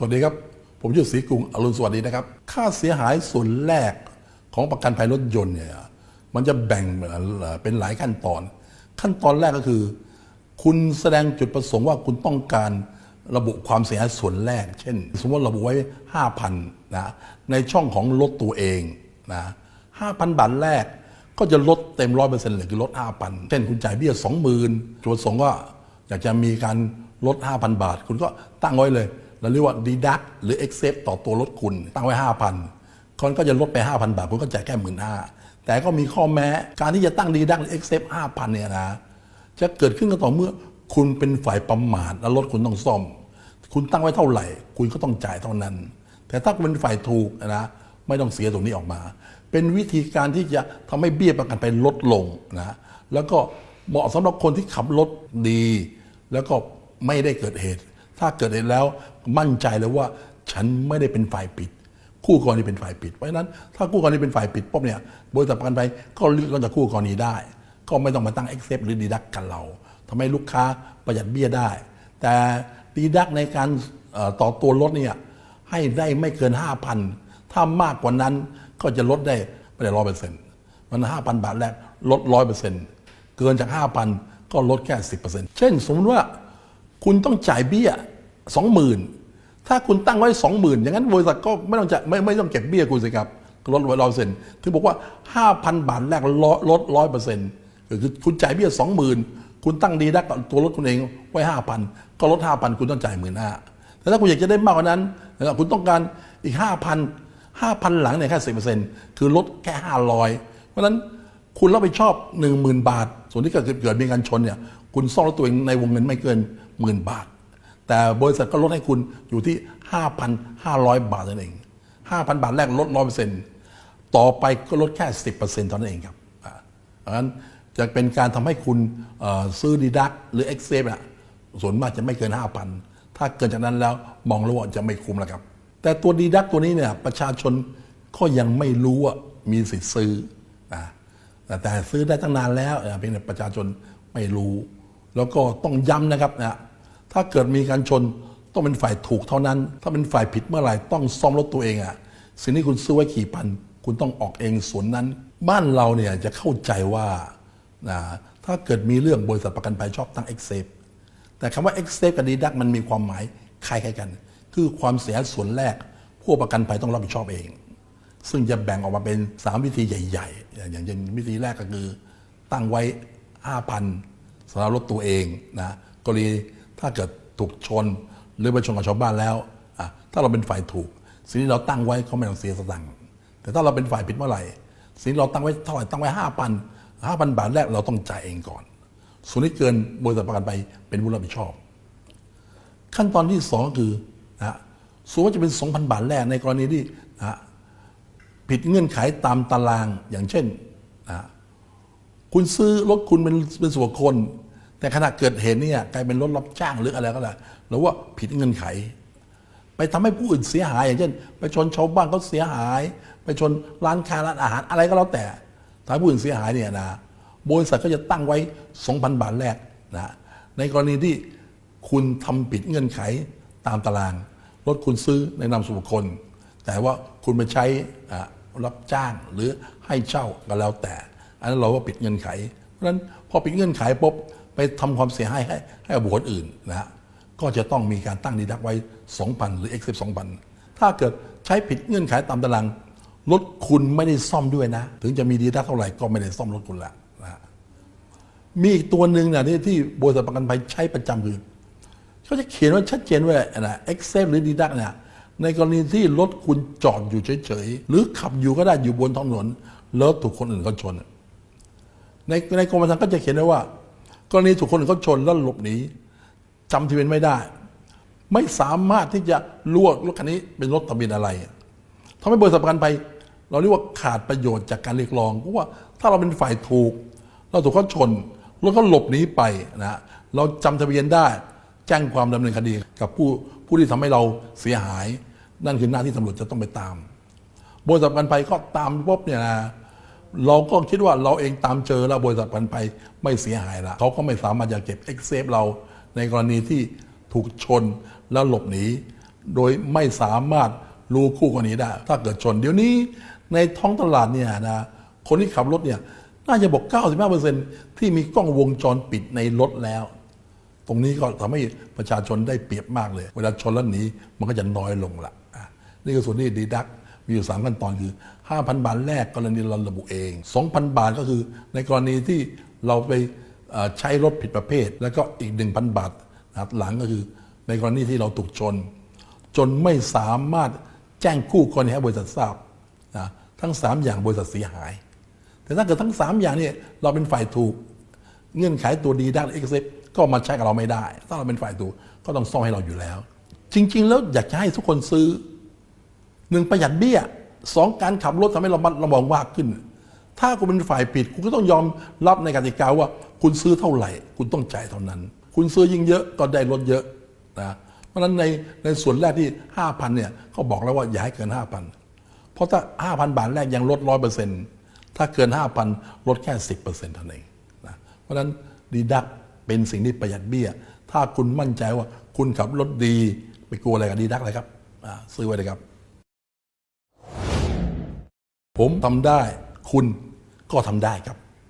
สวัสดีครับ ผมชื่อศรีกรุงอรุณสวัสดีนะครับ ค่าเสียหายส่วนแรกของประกันภัยรถยนต์เนี่ยมันจะแบ่งเป็นหลายขั้นตอน ขั้นตอนแรกก็คือ คุณแสดงจุดประสงค์ว่าคุณต้องการระบุความเสียหายส่วนแรก เช่น สมมติระบุไว้ 5,000นะในช่องของรถตัวเองนะ5,000 บาทแรกก็จะลดเต็มร้อยเปอร์เซ็นต์เลยคือลด 5,000 เช่นคุณจ่ายเบี้ย 20,000จุดประสงค์ก็อยากจะมีการลด 5,000 บาท คุณก็ตั้งไว้เลย เราเรียกว่า deduct หรือ accept ต่อตัวรถคุณ ตั้งไว้ 5,000คนก็จะลดไป 5,000 บาท คุณก็จ่ายแค่หมื่นห้าแต่ก็มีข้อแม้การที่จะตั้ง deduct หรือ accept 5,000เนี่ยนะจะเกิดขึ้นก็ต่อเมื่อคุณเป็นฝ่ายประมาทแล้วรถคุณต้องซ่อม คุณตั้งไว้เท่าไหร่ คุณก็ต้องจ่ายเท่านั้น แต่ถ้าคุณเป็นฝ่ายถูกนะไม่ต้องเสียตรงนี้ออกมา เป็นวิธีการที่จะทำให้เบี้ยประกันไปลดลงนะแล้วก็เหมาะสำหรับคนที่ขับรถดี แล้วก็ไม่ได้เกิดเหตุ ถ้าเกิดเหตุแล้ว มั่นใจเลยว่าฉันไม่ได้เป็นฝ่ายผิด คู่กรณีเป็นฝ่ายผิด เพราะฉะนั้นถ้าคู่กรณีเป็นฝ่ายผิดปุ๊บเนี่ยบริษัทประกันภัยก็เลือกจากคู่กรณีได้ ก็ไม่ต้องมาตั้ง accept หรือ deduct กันเราทำให้ลูกค้าประหยัดเบี้ยได้ แต่ deduct ในการต่อตัวรถเนี่ยให้ได้ไม่เกิน 5,000 ถ้ามากกว่านั้นก็จะลดได้ไม่ได้ร้อยเปอร์เซ็นต์มันห้าพันบาทแรกลดร้อยเปอร์เซ็นต์เกินจาก5,000ก็ลดแค่สิบเปอร์เซ็นต์เช่น สมมติว่าคุณต้องจ่ายเบี้ยสองหมื่น ถ้าคุณตั้งไว้สองหมื่นอย่างนั้นบริษัทก็ไม่ต้องจะไม่ไม่ต้องเก็บเบี้ยคุณสิครับลดไว้ร้อยเปอร์เซ็นต์ถึงบอกว่าห้าพันบาทแรกลดร้อยเปอร์เซ็นต์คือคุณจ่ายเบี้ยสองหมื่นคุณตั้งดีดักตัวรถคุณเองไว้ห้าพันก็ลดห้าพันคุณต้องจ่ายหมื่นห้าแต่ถ้าคุณอยากจะได้มากกว่านั้นนะครับคุณต้องการอีกห้าพันห้าพันหลังเนี่ยแค่สิบเปอร์เซ็นต์คือลดแค่ห้าร้อยเพราะฉะนั้นคุณรับผิดชอบหนึ่งหมื่นบาท ส่วนที่เกิดเกิดมีการชนเนี่ยคุณซ่อมรถตัวเองในวงเงินไม่เกินหมื่นบาท แต่บริษัทก็ลดให้คุณอยู่ที่ 5,500 บาทนั่นเอง 5,000 บาทแรกลด 100%ต่อไปก็ลดแค่ 10%เท่านั้นเองครับอ่าเพราะฉะนั้นจะเป็นการทำให้คุณซื้อดีดักหรือ e x c e p อะส่วนมากจะไม่เกิน 5,000 ถ้าเกินจากนั้นแล้วมองแล้วว่าจะไม่คุ้มแล้วครับ แต่ตัวดีดักตัวนี้เนี่ยประชาชนก็ยังไม่รู้ว่ามีสิทธิ์ซื้อนะแต่ซื้อได้ตั้งนานแล้วเพียงแต่ประชาชนไม่รู้ แล้วก็ต้องย้ำนะครับนะ ถ้าเกิดมีการชนต้องเป็นฝ่ายถูกเท่านั้น ถ้าเป็นฝ่ายผิดเมื่อไหร่ต้องซ่อมรถตัวเองอะ่ะสิ่งที่คุณซื้อไว้ขี่พัน คุณต้องออกเองส่วนนั้น บ้านเราเนี่ยจะเข้าใจว่านะถ้าเกิดมีเรื่องบริษัทประกันภัยชอบตั้ง e x c e p แต่คำว่า e x c e p กับ deduct มันมีความหมายคล้ายๆกัน คือความเสียหายส่วนแรก ผู้ประกันภัยต้องรับผิดชอบเอง ซึ่งจะแบ่งออกมาเป็น 3 วิธีใหญ่ ๆ อย่างเช่นวิธีแรกก็คือตั้งไว้ 5,000สำหรับรถตัวเองนะกรณี ถ้าเกิดถูกชนหรือไปชนกับชาวบ้านแล้ว ถ้าเราเป็นฝ่ายถูก สิ่งที่เราตั้งไว้เขาไม่ต้องเสียสตังค์แต่ถ้าเราเป็นฝ่ายผิดเมื่อไหร่ สิ่งที่เราตั้งไว้เท่าไหร่ตั้งไว้5,000 5,000บาทแรกเราต้องจ่ายเองก่อน ส่วนที่เกินบริษัทประกันภัยเป็นผู้รับผิดชอบ ขั้นตอนที่สองคือนะสมมติว่าจะเป็น2,000บาทแรกในกรณีที่นะผิดเงื่อนไขตามตารางอย่างเช่นนะคุณซื้อรถคุณเป็นเป็นส่วนคคล แต่ขณะเกิดเหตุเนี่ยกลายเป็นรถรับจ้างหรืออะไรก็แล้วหรือว่าผิดเงื่อนไข ไปทำให้ผู้อื่นเสียหาย อย่างเช่น ไปชนชาวบ้านเขาเสียหาย ไปชนร้านค้าร้านอาหารอะไรก็แล้วแต่ถ้าผู้อื่นเสียหายเนี่ยนะบริษัทก็จะตั้งไว้ 2,000 บาทแรกนะในกรณีที่คุณทำผิดเงื่อนไขตามตารางรถคุณซื้อในนามส่วนบุคคล แต่ว่าคุณไปใช้รับจ้างหรือให้เช่าก็แล้วแต่ อันนั้นเราก็ปิดเงื่อนไข เพราะฉะนั้นพอปิดเงื่อนไขปุ๊บ ไปทำความเสียหายให้ให้กับบุคคลอื่นนะฮะก็จะต้องมีการตั้งดีดักไว้ 2,000 หรือ x 1 2,000 ถ้าเกิดใช้ผิดเงื่อนไขตามตารางรถคุณไม่ได้ซ่อมด้วยนะ ถึงจะมีดีดักเท่าไหร่ก็ไม่ได้ซ่อมรถคุณละนะมีอีกตัวหนึ่งนะที่ที่บริษัทประกันภัยใช้ประจำคือเขาจะเขียนไว้ชัดเจนว่านะ accept หรือ deduct เนี่ยในกรณีที่รถคุณจอดอยู่เฉยๆ หรือขับอยู่ก็ได้อยู่บนท้องถนนแล้วถูกคนอื่นเขาชน ในในกรมธรรม์ก็จะเขียนไว้ว่า กรณีถูกคนอื่นเขาชนแล้วหลบหนีจำทะเบียนไม่ได้ ไม่สามารถที่จะรู้ว่ารถคันนี้เป็นรถทะเบียนอะไรทำให้บริษัทประกันภัยเราเรียกว่าขาดประโยชน์จากการเรียกร้องเพราะว่าถ้าเราเป็นฝ่ายถูก เราถูกเขาชนรถเขาหลบหนีไปนะเราจำทะเบียนได้ แจ้งความดำเนินคดีกับผู้ผู้ที่ทำให้เราเสียหาย นั่นคือหน้าที่ตำรวจจะต้องไปตามบริษัทประกันภัยก็ตามปุ๊บเนี่ยนะ เราก็คิดว่าเราเองตามเจอแล้วบริษัทปันภัยไม่เสียหายละเขาก็ไม่สามารถจะเก็บเอ็กเซฟเราในกรณีที่ถูกชนแล้วหลบหนีโดยไม่สามารถรู้คู่กรณีได้ ถ้าเกิดชน เดี๋ยวนี้ในท้องตลาดเนี่ยนะคนที่ขับรถเนี่ยน่าจะบอก 95%ที่มีกล้องวงจรปิดในรถแล้ว ตรงนี้ก็ทำให้ประชาชนได้เปรียบมากเลย เวลาชนแล้วหนีมันก็จะน้อยลงละนี่คือส่วนที่ดีดัก มีอยู่ 3 ขั้นตอนคือ 5,000 บาทแรกกรณีเราระบุเอง 2,000 บาทก็คือในกรณีที่เราไปใช้รถผิดประเภท แล้วก็อีก 1,000 บาทนะหลังก็คือในกรณีที่เราถูกชน จนไม่สามารถแจ้งคู่กรณีให้บริษัททราบนะทั้ง 3 อย่างบริษัทเสียหาย แต่ถ้าเกิดทั้ง 3 อย่างเนี่ยเราเป็นฝ่ายถูกเงื่อนไขตัวดีด้านเอ็กเซปก็มาใช้กับเราไม่ได้ ถ้าเราเป็นฝ่ายถูกก็ต้องซ่อมให้เราอยู่แล้ว จริง ๆ แล้วอยากจะให้ทุกคนซื้อ หนึ่งประหยัดเบี้ยสองการขับรถทำให้เราบัดระวังมากขึ้น ถ้าคุณเป็นฝ่ายผิด คุณก็ต้องยอมรับในกติกาว่า คุณซื้อเท่าไหร่ คุณต้องจ่ายเท่านั้น คุณซื้อยิ่งเยอะก็ได้ลดเยอะนะเพราะฉะนั้นในในส่วนแรกที่ 5,000เนี่ยเขาบอกแล้วว่าอย่าให้เกิน 5,000 เพราะถ้า 5,000 บาทแรกยังลดร้อยเปอร์เซ็นต์ถ้าเกิน 5,000 ลดแค่ 10%เท่านั้นเองนะเพราะฉะนั้นดีดักเป็นสิ่งที่ประหยัดเบี้ย ถ้าคุณมั่นใจว่าคุณขับรถดี ไปกลัวอะไรกับดีดักเลยครับซื้อไว้เลยครับ ผมทำได้ คุณก็ทำได้ครับ